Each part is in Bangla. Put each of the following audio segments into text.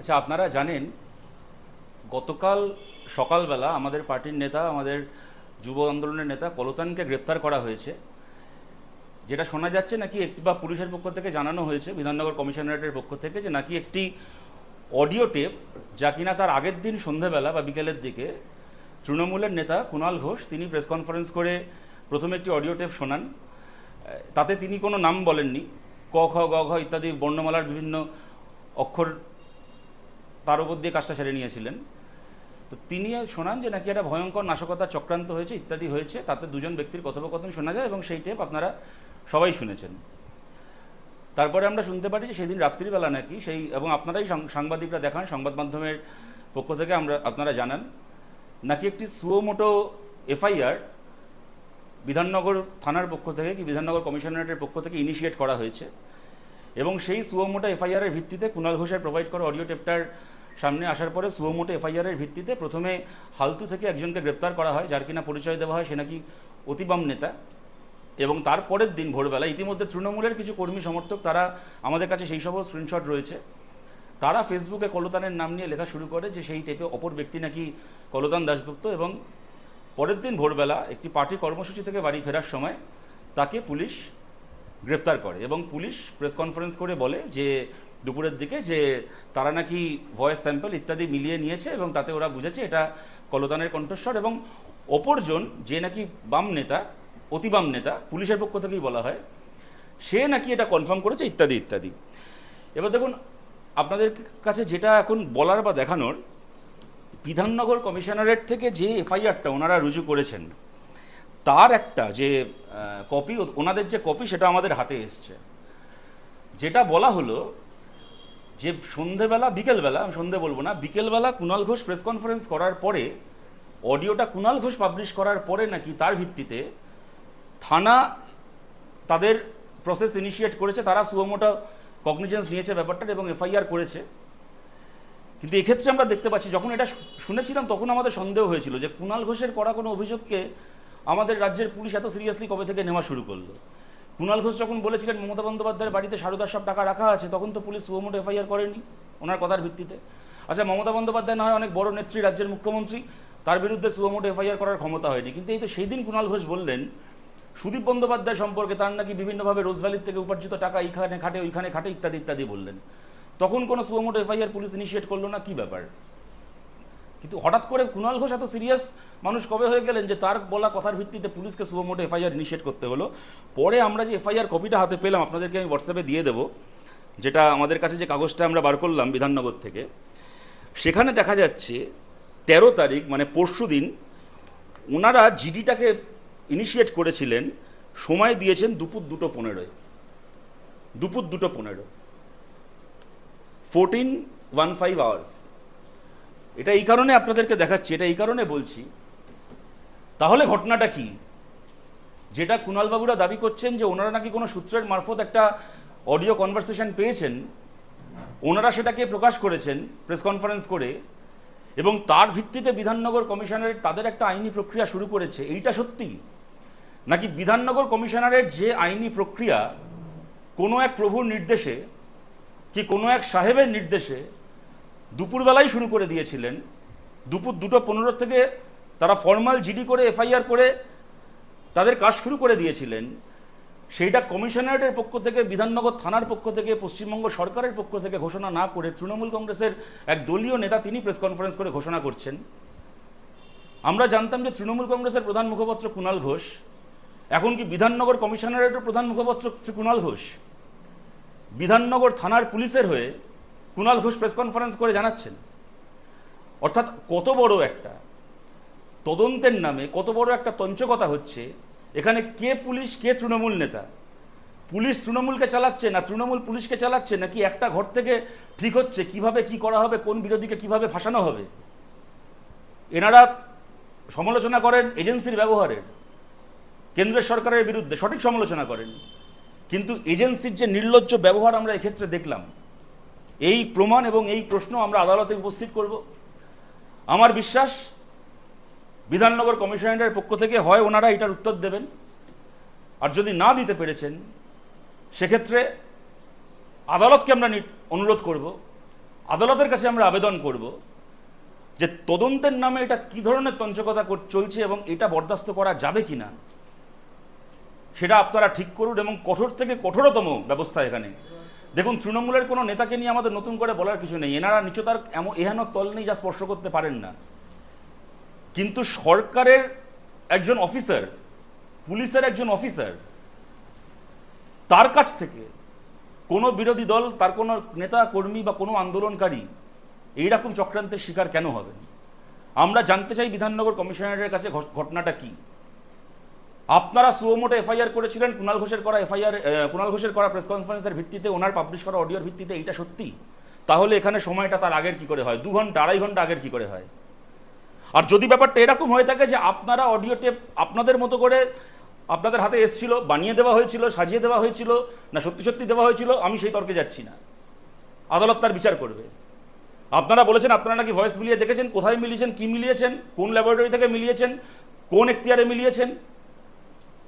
আচ্ছা আপনারা জানেন, গতকাল সকালবেলা আমাদের পার্টির নেতা, আমাদের যুব আন্দোলনের নেতা কলতানকে গ্রেপ্তার করা হয়েছে। যেটা শোনা যাচ্ছে নাকি একটি বা পুলিশের পক্ষ থেকে জানানো হয়েছে, বিধাননগর কমিশনারেটের পক্ষ থেকে, যে নাকি একটি অডিও টেপ যা কিনা তার আগের দিন সন্ধেবেলা বা বিকেলের দিকে তৃণমূলের নেতা কুণাল ঘোষ, তিনি প্রেস কনফারেন্স করে প্রথমে একটি অডিও টেপ শোনান। তাতে তিনি কোনো নাম বলেননি। ক, খ, গ, ঘ ইত্যাদি বর্ণমালার বিভিন্ন অক্ষর তার উপর দিয়ে কাজটা সেরে নিয়েছিলেন। তো তিনি শোনান যে নাকি একটা ভয়ঙ্কর নাশকতা চক্রান্ত হয়েছে, ইত্যাদি হয়েছে, তাতে দুজন ব্যক্তির কথোপকথন শোনা যায় এবং সেই টেপ আপনারা সবাই শুনেছেন। তারপরে আমরা শুনতে পারি যে সেদিন রাত্রিবেলা নাকি সেই, এবং আপনারাই সাংবাদিকরা দেখান, সংবাদ মাধ্যমের পক্ষ থেকে আমরা, আপনারা জানান, নাকি একটি সুয়োমোটো এফআইআর বিধাননগর থানার পক্ষ থেকে কি বিধাননগর কমিশনারেটের পক্ষ থেকে ইনিশিয়েট করা হয়েছে। এবং সেই সুয়োমোটো এফআইআরের ভিত্তিতে কুণাল ঘোষের প্রোভাইড করা অডিও টেপটার সামনে আসার পরে সুয়োমোটো এফআইআরের ভিত্তিতে প্রথমে হালতু থেকে একজনকে গ্রেপ্তার করা হয়, যার কিনা পরিচয় দেওয়া হয়, সে নাকি অতিবাম নেতা। এবং তারপরের দিন ভোরবেলা, ইতিমধ্যে তৃণমূলের কিছু কর্মী সমর্থক তারা আমাদের কাছে সেই সব স্ক্রিনশট রয়েছে। তারা ফেসবুকে কলতানের নাম নিয়ে লেখা শুরু করে যে সেই টেপে অপর ব্যক্তি নাকি কলতান দাশগুপ্ত এবং পরের দিন ভোরবেলা একটি পার্টি কর্মসূচি থেকে বাড়ি ফেরার সময় তাকে পুলিশ গ্রেপ্তার করে এবং পুলিশ প্রেস কনফারেন্স করে বলে যে দুপুরের দিকে যে তারা নাকি ভয়েস স্যাম্পল ইত্যাদি মিলিয়ে নিয়েছে এবং তাতে ওরা বুঝেছে এটা কলতানের কণ্ঠস্বর এবং অপরজন যে নাকি বাম নেতা অতি বাম নেতা, পুলিশের পক্ষ থেকেই বলা হয়, সে নাকি এটা কনফার্ম করেছে, ইত্যাদি ইত্যাদি। এবার দেখুন, আপনাদের কাছে যেটা এখন বলার বা দেখানোর, বিধাননগর কমিশনারেট থেকে যে এফআইআরটা ওনারা রুজু করেছেন, তার একটা যে কপি ওনাদের যে কপি সেটা আমাদের হাতে এসছে। যেটা বলা হলো যে সন্ধেবেলা, বিকেলবেলা, আমি সন্ধে বলব না, বিকেলবেলা কুণাল ঘোষ প্রেস কনফারেন্স করার পরে অডিওটা কুণাল ঘোষ পাবলিশ করার পরে নাকি তার ভিত্তিতে থানা তাদের প্রসেস ইনিশিয়েট করেছে, তারা সুয়োমোটা কগনিজেন্স নিয়েছে ব্যাপারটা এবং এফআইআর করেছে। কিন্তু এক্ষেত্রে আমরা দেখতে পাচ্ছি, যখন এটা শুনেছিলাম তখন আমাদের সন্দেহ হয়েছিল যে কুণাল ঘোষের করা কোনো অভিযোগকে আমাদের রাজ্যের পুলিশ এত সিরিয়াসলি কবে থেকে নেওয়া শুরু করল? কুণাল ঘোষ যখন বলেছিলেন মমতা বন্দ্যোপাধ্যায়ের বাড়িতে সারদার সব টাকা রাখা আছে, তখন তো পুলিশ সুমোটো এফআইআর করেনি, ওনার কথার ভিত্তিতে। আচ্ছা মমতা বন্দ্যোপাধ্যায় না হয় অনেক বড় নেত্রী রাজ্যের মুখ্যমন্ত্রী, তার বিরুদ্ধে সুমোটো এফআইআর করার ক্ষমতা হয়নি। কিন্তু এই তো সেই দিন কুণাল ঘোষ বললেন, সুদীপ বন্দ্যোপাধ্যায় সম্পর্কে তার নাকি বিভিন্নভাবে রোজভ্যালির থেকে উপার্জিত টাকা এইখানে খাটে, ওইখানে খাটে ইত্যাদি ইত্যাদি বললেন। তখন কোনো সুমোটো এফআইআর পুলিশ ইনিশিয়েট করল না? কি ব্যাপার? কিন্তু হঠাৎ করে কুণাল ঘোষ এত সিরিয়াস মানুষ কবে হয়ে গেলেন যে তার বলা কথার ভিত্তিতে পুলিশকে সুমোটো এফআইআর ইনিশিয়েট করতে হলো? পরে আমরা যে এফআইআর কপিটা হাতে পেলাম, আপনাদেরকে আমি হোয়াটসঅ্যাপে দিয়ে দেবো, যেটা আমাদের কাছে যে কাগজটা আমরা বার করলাম বিধাননগর থেকে। সেখানে দেখা যাচ্ছে তেরো তারিখ মানে পরশু দিন ওনারা জিডিটাকে ইনিশিয়েট করেছিলেন, সময় দিয়েছেন দুপুর দুটো পনেরোয়। দুপুর দুটো পনেরো। ফোরটিন ওয়ান ফাইভ আওয়ার্স এটা এই কারণে আপনাদেরকে দেখাচ্ছি, এটা এই কারণে বলছি। তাহলে ঘটনাটা কি? যেটা কুণালবাবুরা দাবি করছেন যে ওনারা নাকি কোনো সূত্রের মারফত একটা অডিও কনভারসেশন পেয়েছেন, ওনারা সেটাকে প্রকাশ করেছেন, প্রেস কনফারেন্স করে, এবং তার ভিত্তিতে বিধাননগর কমিশনারের তাদের একটা আইনি প্রক্রিয়া শুরু করেছে। এইটা সত্যি? নাকি বিধাননগর কমিশনারের যে আইনি প্রক্রিয়া কোনো এক প্রভুর নির্দেশে, কি কোনো এক সাহেবের নির্দেশে দুপুরবেলাই শুরু করে দিয়েছিলেন। দুপুর দুটো পনেরো থেকে তারা ফর্মাল জিডি করে এফআইআর করে তাদের কাজ শুরু করে দিয়েছিলেন। সেইটা কমিশনারেটের পক্ষ থেকে, বিধাননগর থানার পক্ষ থেকে, পশ্চিমবঙ্গ সরকারের পক্ষ থেকে ঘোষণা না করে তৃণমূল কংগ্রেসের এক দলীয় নেতা তিনি প্রেস কনফারেন্স করে ঘোষণা করছেন। আমরা জানতাম যে তৃণমূল কংগ্রেসের প্রধান মুখপাত্র কুণাল ঘোষ, এখন কি বিধাননগর কমিশনারেটের প্রধান মুখপাত্র শ্রী কুণাল ঘোষ? বিধাননগর থানার পুলিশের হয়ে কুণাল ঘোষ প্রেস কনফারেন্স করে জানাচ্ছেন। অর্থাৎ কত বড় একটা তদন্তের নামে কত বড় একটা তঞ্চকতা হচ্ছে, এখানে কে পুলিশ, কে তৃণমূল নেতা? পুলিশ তৃণমূলকে চালাচ্ছে না তৃণমূল পুলিশকে চালাচ্ছে নাকি একটা ঘর থেকে ঠিক হচ্ছে? কীভাবে কি করা হবে? কোন বিরোধীকে কীভাবে ফাঁসানো হবে? এনারা সমালোচনা করেন এজেন্সির ব্যবহারের কেন্দ্রের সরকারের বিরুদ্ধে সঠিক সমালোচনা করেন। কিন্তু এজেন্সির যে নির্লজ্জ ব্যবহার আমরা এক্ষেত্রে দেখলাম এই প্রমাণ এবং এই প্রশ্ন আমরা আদালতে উপস্থিত করব। আমার বিশ্বাস, বিধাননগর কমিশনারের পক্ষ থেকে হয় ওনারা এটার উত্তর দেবেন। আর যদি না দিতে পেরেছেন, সেক্ষেত্রে আদালতকে আমরা নি- অনুরোধ করব, আদালতের কাছে আমরা আবেদন করব যে তদন্তের নামে এটা কি ধরনের তঞ্চকতা চলছে এবং এটা বরদাস্ত করা যাবে কিনা, সেটা আপনারা ঠিক করুন এবং কঠোর থেকে কঠোরতম ব্যবস্থা এখানে। দেখুন, তৃণমূলের কোনো নেতাকে নিয়ে আমাদের নতুন করে বলার কিছু নেই। এনারা নিচতার এমন এহেন তল নেই যা স্পর্শ করতে পারেন না। কিন্তু সরকারের একজন অফিসার, পুলিশের একজন অফিসার, তার কাছ থেকে কোনো বিরোধী দল, তার কোনো নেতা, কর্মী বা কোনো আন্দোলনকারী এইরকম চক্রান্তের শিকার কেন হবেন আমরা জানতে চাই বিধাননগর কমিশনারের কাছে ঘটনাটা কি? আপনারা সুয়োমোটো এফআইআর করেছিলেন কুণাল ঘোষের করা এফআইআর কুণাল ঘোষের করা প্রেস কনফারেন্সের ভিত্তিতে, ওনার পাবলিশ করা অডিওর ভিত্তিতে এইটা সত্যি? তাহলে এখানে সময়টা তার আগের কি করে হয়? দু ঘণ্টা, আড়াই ঘণ্টা আগের কি করে হয়? আর যদি ব্যাপারটা এরকম হয়ে থাকে যে আপনারা অডিও টেপ আপনাদের মতো করে আপনাদের হাতে এসছিল, বানিয়ে দেওয়া হয়েছিল, সাজিয়ে দেওয়া হয়েছিল, না সত্যি সত্যি দেওয়া হয়েছিল, আমি সেই তর্কে যাচ্ছি না। আদালত তার বিচার করবে। আপনারা বলেছেন, আপনারা নাকি ভয়েস মিলিয়ে দেখেছেন, কোথায় মিলিয়েছেন, কি মিলিয়েছেন, কোন ল্যাবরেটরি থেকে মিলিয়েছেন, কোন এখতিয়ারে মিলিয়েছেন?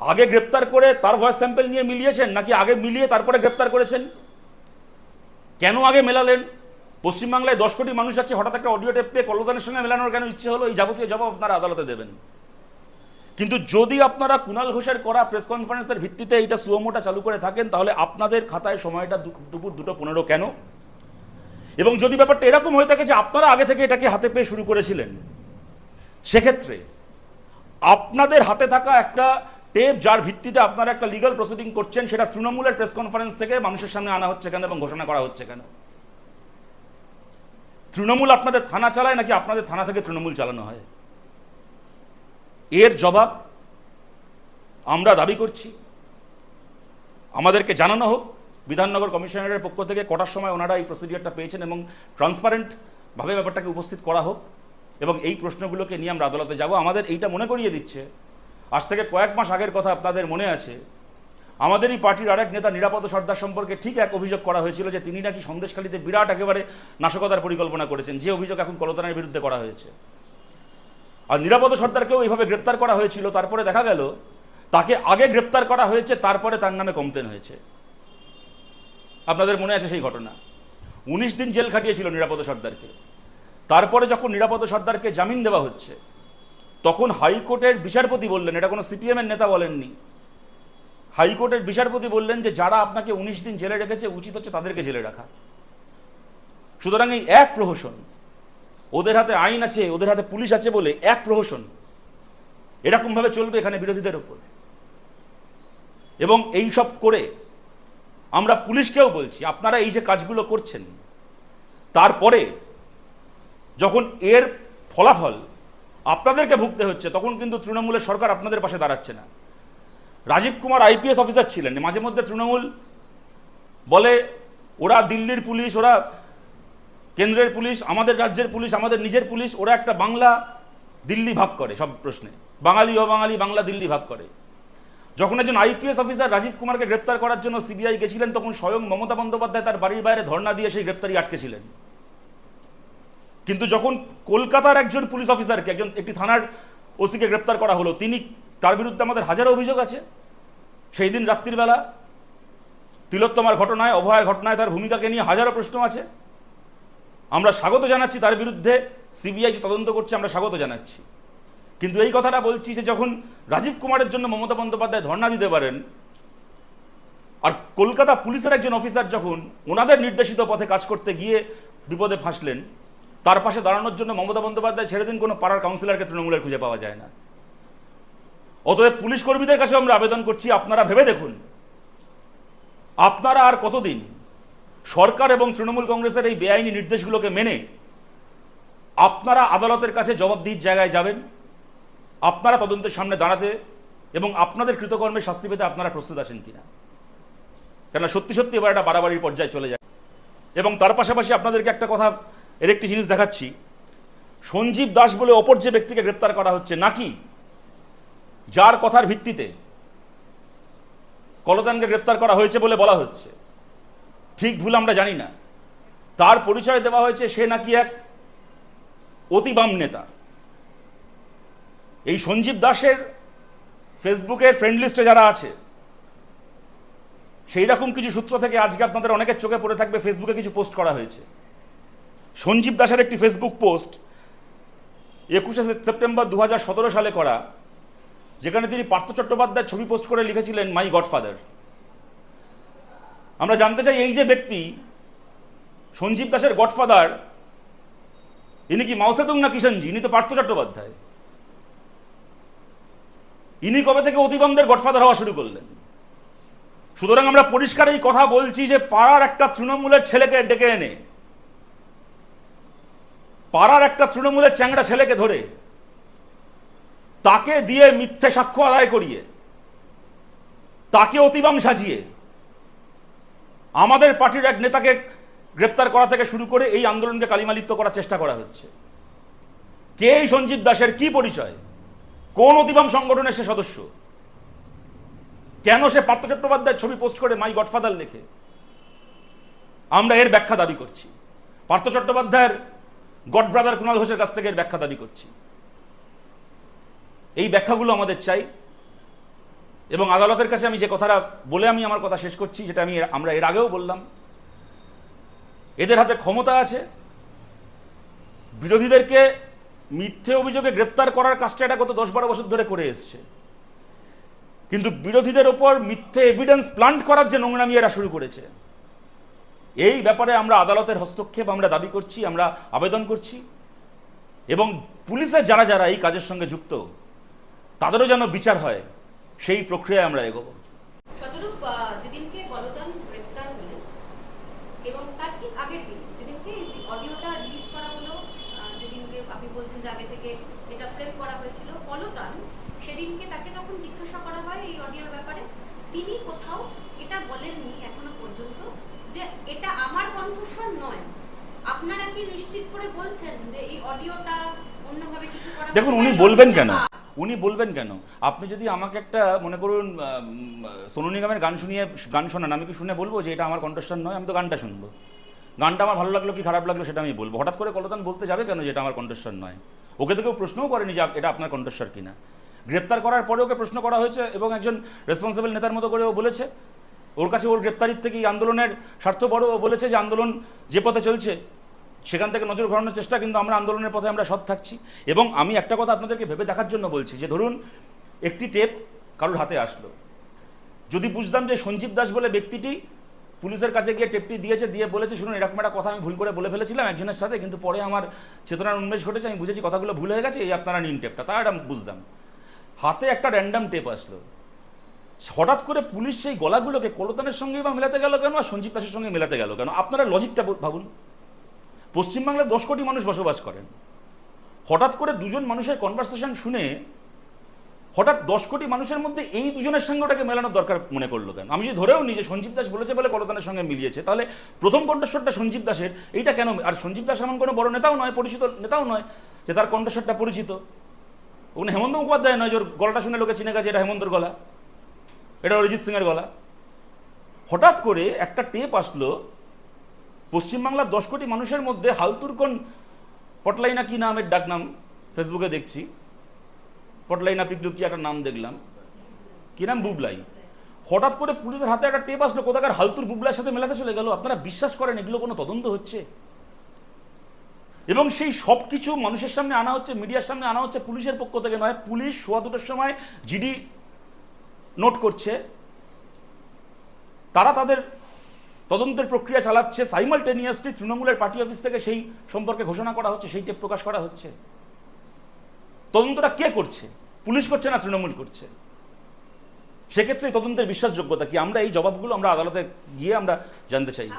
আগে গ্রেপ্তার করে তার ভয়েস স্যাম্পেল নিয়ে মিলিয়েছেন নাকি আগে মিলিয়ে তারপরে গ্রেপ্তার করেছেন? কেন আগে মেলালেন? পশ্চিমবাংলায় দশ কোটি মানুষ আছে, হঠাৎ একটা অডিও টেপ পেয়ে কল্লোদানের সঙ্গে মেলানোর কেন ইচ্ছে হলো? এই যাবতীয় জবাব আপনারা আদালতে দেবেন। কিন্তু যদি আপনারা কুণাল ঘোষের করা প্রেস কনফারেন্সের ভিত্তিতে এইটা সুয়মোটা চালু করে থাকেন, তাহলে আপনাদের খাতায় সময়টা দুপুর দুটো পনেরো কেন? এবং যদি ব্যাপারটা এরকম হয়ে থাকে যে আপনারা আগে থেকে এটাকে হাতে পেয়ে শুরু করেছিলেন, সেক্ষেত্রে আপনাদের হাতে থাকা একটা টেপ যার ভিত্তিতে আপনারা একটা লিগাল প্রসিডিং করছেন, সেটা তৃণমূলের প্রেস কনফারেন্স থেকে মানুষের সামনে আনা হচ্ছে কেন এবং ঘোষণা করা হচ্ছে কেন? তৃণমূল আপনাদের থানা চালায় নাকি আপনাদের থানা থেকে তৃণমূল চালানো হয়? এর জবাব আমরা দাবি করছি। আমাদেরকে জানানো হোক, বিধাননগর কমিশনারের পক্ষ থেকে কটার সময় ওনারা এই প্রসিডিওরটা পেয়েছেন এবং ট্রান্সপারেন্টভাবে ব্যাপারটাকে উপস্থিত করা হোক এবং এই প্রশ্নগুলোকে নিয়ে আমরা আদালতে যাব। আমাদের এইটা মনে করিয়ে দিচ্ছে আজ থেকে কয়েক মাস আগের কথা আপনাদের মনে আছে, আমাদেরই পার্টির আরেক নেতা নিরাপদ সর্দার সম্পর্কে ঠিক এক অভিযোগ করা হয়েছিল যে তিনি নাকি সন্দেশখালীতে বিরাট একেবারে নাশকতার পরিকল্পনা করেছেন, যে অভিযোগ এখন কলতানের বিরুদ্ধে করা হয়েছে। আর নিরাপদ সর্দারকেও এইভাবে গ্রেপ্তার করা হয়েছিল, তারপরে দেখা গেল তাকে আগে গ্রেপ্তার করা হয়েছে, তারপরে তার নামে কমপ্লেন হয়েছে। আপনাদের মনে আছে সেই ঘটনা? উনিশ দিন জেল খাটিয়েছিল নিরাপদ সর্দারকে। তারপরে যখন নিরাপদ সর্দারকে জামিন দেওয়া হচ্ছে তখন হাইকোর্টের বিচারপতি বললেন, এটা কোনো সিপিএমের নেতা বলেননি। হাইকোর্টের বিচারপতি বললেন যে, যারা আপনাকে উনিশ দিন জেলে রেখেছে, উচিত হচ্ছে তাদেরকে জেলে রাখা। সুতরাং এই এক প্রহসন, ওদের হাতে আইন আছে, ওদের হাতে পুলিশ আছে বলে এক প্রহসন, এরকমভাবে চলবে এখানে বিরোধীদের উপর। এবং এই সব করে আমরা পুলিশকেও বলছি, আপনারা এই যে কাজগুলো করছেন, তারপরে যখন এর ফলাফল আপনাদেরকে ভুগতে হচ্ছে, তখন কিন্তু তৃণমূলের সরকার আপনাদের পাশে দাঁড়াচ্ছে না। রাজীব কুমার আইপিএস অফিসার ছিলেন, মাঝে মধ্যে তৃণমূল বলে, ওরা দিল্লির পুলিশ, ওরা কেন্দ্রের পুলিশ, আমাদের রাজ্যের পুলিশ, আমাদের নিজের পুলিশ, ওরা একটা বাংলা দিল্লি ভাগ করে। সব প্রশ্নে। বাঙালি, অবাঙালি, বাংলা দিল্লি ভাগ করে। যখন একজন আইপিএস অফিসার রাজীব কুমারকে গ্রেপ্তার করার জন্য সিবিআই গেছিলেন, তখন স্বয়ং মমতা বন্দ্যোপাধ্যায় তার বাড়ির বাইরে ধর্ণা দিয়ে সেই গ্রেপ্তারি আটকেছিলেন। কিন্তু যখন কলকাতার একজন পুলিশ অফিসারকে, একজন একটি থানার ওসিকে গ্রেপ্তার করা হলো, তিনি তার বিরুদ্ধে আমাদের হাজারো অভিযোগ আছে। সেই দিন রাত্রিবেলা তিলোত্তমার ঘটনায়, অভয়ের ঘটনায় তার ভূমিকাকে নিয়ে হাজারো প্রশ্ন আছে। আমরা স্বাগত জানাচ্ছি তার বিরুদ্ধে, সিবিআই যে তদন্ত করছে, আমরা স্বাগত জানাচ্ছি। কিন্তু এই কথাটা বলছি যে যখন রাজীব কুমারের জন্য মমতা বন্দ্যোপাধ্যায় ধর্ণা দিতে পারেন, আর কলকাতা পুলিশের একজন অফিসার যখন ওনাদের নির্দেশিত পথে কাজ করতে গিয়ে বিপদে ফাঁসলেন তার পাশে দাঁড়ানোর জন্য মমতা বন্দ্যোপাধ্যায় ছেড়ে দিন, কোনো পাড়ার কাউন্সিলরকে তৃণমূলের খুঁজে পাওয়া যায় না। অতএব পুলিশ কর্মীদের কাছে আমরা আবেদন করছি, আপনারা ভেবে দেখুন। আপনারা আর কতদিন সরকার এবং তৃণমূল কংগ্রেসের এই বেআইনি নির্দেশগুলোকে মেনে আপনারা আদালতের কাছে জবাবদিহির জায়গায় যাবেন, আপনারা তদন্তের সামনে দাঁড়াতে এবং আপনাদের কৃতকর্মের শাস্তি পেতে আপনারা প্রস্তুত আছেন কিনা। কেন সত্যি সত্যি এবার একটা বাড়াবাড়ির পর্যায়ে চলে যায়। এবং তার পাশাপাশি আপনাদেরকে একটা কথা এর একটি জিনিস দেখাচ্ছি। সঞ্জীব দাস বলে অপর যে ব্যক্তিকে গ্রেপ্তার করা হচ্ছে, নাকি? যার কথার ভিত্তিতে কলতানকে গ্রেপ্তার করা হয়েছে বলে বলা হচ্ছে। ঠিক ভুল আমরা জানি না। তার পরিচয় দেওয়া হয়েছে সে নাকি এক অতি বাম নেতা। এই সঞ্জীব দাসের ফেসবুকের ফ্রেন্ড লিস্টে যারা আছে, সেই রকম কিছু সূত্র থেকে আজকে আপনাদের অনেকের চোখে পড়ে থাকবে, ফেসবুকে কিছু পোস্ট করা হয়েছে। সঞ্জীব দাসের একটি ফেসবুক পোস্ট একুশে সেপ্টেম্বর দু হাজার সতেরো সালে করা, যেখানে তিনি পার্থ চট্টোপাধ্যায়ের ছবি পোস্ট করে লিখেছিলেন মাই গডফাদার আমরা জানতে চাই, এই যে ব্যক্তি, সঞ্জীব দাসের গডফাদার, ইনি কি মাওসেতুং না কিষানজি ইনি তো পার্থ চট্টোপাধ্যায়। ইনি কবে থেকে অতিবমদের গডফাদার হওয়া শুরু করলেন? সুতরাং আমরা পরিষ্কার এই কথা বলছি যে পাড়ার একটা তৃণমূলের ছেলেকে ডেকে এনে পাড়ার একটা তৃণমূলের চ্যাংড়া ছেলেকে ধরে, তাকে দিয়ে মিথ্যে সাক্ষ্য আদায় করিয়ে, তাকে অতিবাং সাজিয়ে, আমাদের পার্টির এক নেতাকে গ্রেপ্তার করা থেকে শুরু করে এই আন্দোলনকে কালিমালিপ্ত করার চেষ্টা করা হচ্ছে। কে এই সঞ্জীব দাসের কি পরিচয়? কোন অতিবাম সংগঠনের সে সদস্য? কেন সে পার্থ চট্টোপাধ্যায়ের ছবি পোস্ট করে মাই গডফাদার লেখে? আমরা এর ব্যাখ্যা দাবি করছি। পার্থ চট্টোপাধ্যায়ের গড ব্রাদার কুণাল ঘোষের কাছ থেকে ব্যাখ্যা দাবি করছি। এই ব্যাখ্যাগুলো আমাদের চাই এবং আদালতের কাছে আমি যে কথাটা বলে আমি আমার কথা শেষ করছি, যেটা আমি আমরা এর আগেও বললাম। এদের হাতে ক্ষমতা আছে। বিরোধীদেরকে মিথ্যে অভিযোগে গ্রেপ্তার করার কাজটা এটা গত দশ বারো বছর ধরে করে এসছে। কিন্তু বিরোধীদের ওপর মিথ্যে এভিডেন্স প্লান্ট করার যে নোংরামি এরা শুরু করেছে এই ব্যাপারে আমরা আদালতের হস্তক্ষেপ আমরা দাবি করছি, আমরা আবেদন করছি। এবং পুলিশের যারা যারা এই কাজের সঙ্গে যুক্ত, তাদেরও যেন বিচার হয়, সেই প্রক্রিয়ায় আমরা এগোবো। সেদিনকে তাকে যখন জিজ্ঞাসা করা হয় এই অডিওর ব্যাপারে, তিনি কোথাও এটা বলেননি এখনও পর্যন্ত যে এটা আমার কণ্ঠস্বর নয়। আপনারা কি নিশ্চিত করে বলছেন যে এই অডিওটা অন্যভাবে কিছু করা দেখুন উনি বলবেন কেন? উনি বলবেন কেন? আপনি যদি আমাকে একটা মনে করুন সোনু নিগমের গান শুনিয়ে গান শোনান আমি কি শুনে বলব যে এটা আমার কণ্ঠস্বর নয়? আমি তো গানটা শুনব। গানটা আমার ভালো লাগল কি খারাপ লাগল সেটা আমি বলব। হঠাৎ করে কলতান বলতে যাবে কেন যে এটা আমার কণ্ঠস্বর নয়? ওকে তো কেউ প্রশ্নও করেনি যে এটা আপনার কণ্ঠস্বর কিনা। গ্রেপ্তার করার পরে ওকে প্রশ্ন করা হয়েছে এবং একজন রেসপন্সিবল নেতার মতো করে ও বলেছে। ওর কাছে ওর গ্রেপ্তারির থেকে এই আন্দোলনের স্বার্থ বড়। ও বলেছে যে আন্দোলন যে পথে চলছে, সেখান থেকে নজর ঘোরানোর চেষ্টা কিন্তু আমরা আন্দোলনের পথে আমরা সৎ থাকছি। এবং আমি একটা কথা আপনাদেরকে ভেবে দেখার জন্য বলছি যে ধরুন, একটি টেপ কারোর হাতে আসলো। যদি বুঝতাম যে সঞ্জীব দাস বলে ব্যক্তিটি পুলিশের কাছে গিয়ে টেপটি দিয়েছে, দিয়ে বলেছে, শুনুন, এরকম একটা কথা আমি ভুল করে বলে ফেলেছিলাম একজনের সাথে, কিন্তু পরে আমার চেতনার উন্মেষ ঘটেছে, আমি বুঝেছি কথাগুলো ভুল হয়ে গেছে, এই আপনারা নিন টেপটা। তা এটা বুঝতাম। হাতে একটা র্যান্ডাম টেপ আসলো। হঠাৎ করে পুলিশ সেই গলাগুলোকে কলতানের সঙ্গেই বা মেলাতে গেল কেন? আর সঞ্জীব দাসের সঙ্গে মেলাতে গেল কেন? আপনারা লজিকটা ভাবুন। পশ্চিমবাংলায় দশ কোটি মানুষ বসবাস করেন। হঠাৎ করে দুজন মানুষের কনভারসেশন শুনে হঠাৎ দশ কোটি মানুষের মধ্যে এই দুজনের সঙ্গে ওটাকে মেলানোর দরকার মনে করল কেন? আমি যদি ধরেও নিই যে সঞ্জীব দাস বলেছে বলে কলতানের সঙ্গে মিলিয়েছে, তাহলে প্রথম কণ্ঠস্বরটা সঞ্জীব দাসের। এইটা কেন আর সঞ্জীব দাস এমন কোনো বড় নেতাও নয়, পরিচিত নেতাও নয় যে তার কণ্ঠস্বরটা পরিচিত। ওখানে হেমন্ত মুখোপাধ্যায় নয় যে ওর গলাটা শুনে লোকে চিনে গেছে এটা হেমন্তর গলা। এটা অরিজিৎ সিংয়ের গলা। হঠাৎ করে একটা টেপ আসলো, পশ্চিমবাংলার দশ কোটি মানুষের মধ্যে হালতুর কোন পটলাইনা কি নামের ডাক নাম? ফেসবুকে দেখছি। পটলাইনা পিকলু কি একটা নাম দেখলাম। কি নাম? বুবলাই। হঠাৎ করে পুলিশের হাতে একটা টেপ আসলো, কোথাকার হালতুর বুবলার সাথে মেলাতে চলে গেল? আপনারা বিশ্বাস করেন এগুলো কোনো তদন্ত হচ্ছে? এবং সেই সব কিছু মানুষের সামনে আনা হচ্ছে, মিডিয়ার সামনে আনা হচ্ছে, পুলিশের পক্ষ থেকে নয়, পুলিশ সোয়া দুটোর সময় জিডি নোট করছে, তারা তাদের তদন্তের প্রক্রিয়া চালাচ্ছে সাইমালটেনিয়াসলি তৃণমূলের পার্টি অফিস থেকে সেই সম্পর্কে ঘোষণা করা হচ্ছে, সেই টেপ প্রকাশ করা হচ্ছে। তদন্তটা কে করছে? পুলিশ করছে না তৃণমূল করছে? সেক্ষেত্রে তদন্তের বিশ্বাসযোগ্যতা কি? আমরা এই জবাবগুলো আমরা আদালতে গিয়ে আমরা জানতে চাই।